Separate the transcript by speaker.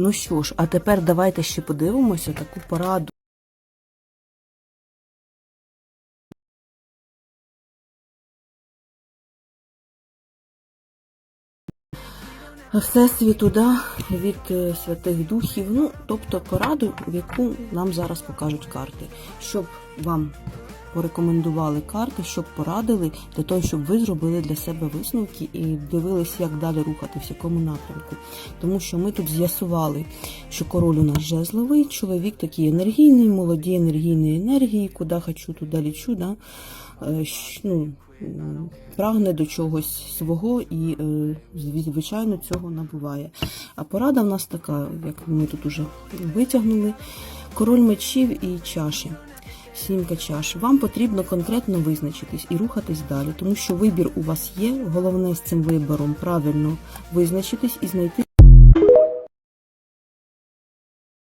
Speaker 1: Ну що ж, а тепер давайте ще подивимося таку пораду. Всесвіту, да, від е, святих духів, ну, тобто пораду, яку нам зараз покажуть карти, щоб вам порекомендували карти, щоб порадили для того, щоб ви зробили для себе висновки і дивились, як далі рухатися, в якому напрямку. Тому що ми тут з'ясували, що король у нас жезловий, чоловік такий енергійний, молоді енергійної енергії, куди хочу, туди лічу. Да? Е, ну, прагне до чогось свого і, е, звичайно, цього набуває. А порада в нас така, як ми тут уже витягнули: король мечів і чаші. Сімка чаш. Вам потрібно конкретно визначитись і рухатись далі, тому що вибір у вас є. Головне з цим вибором правильно визначитись і знайти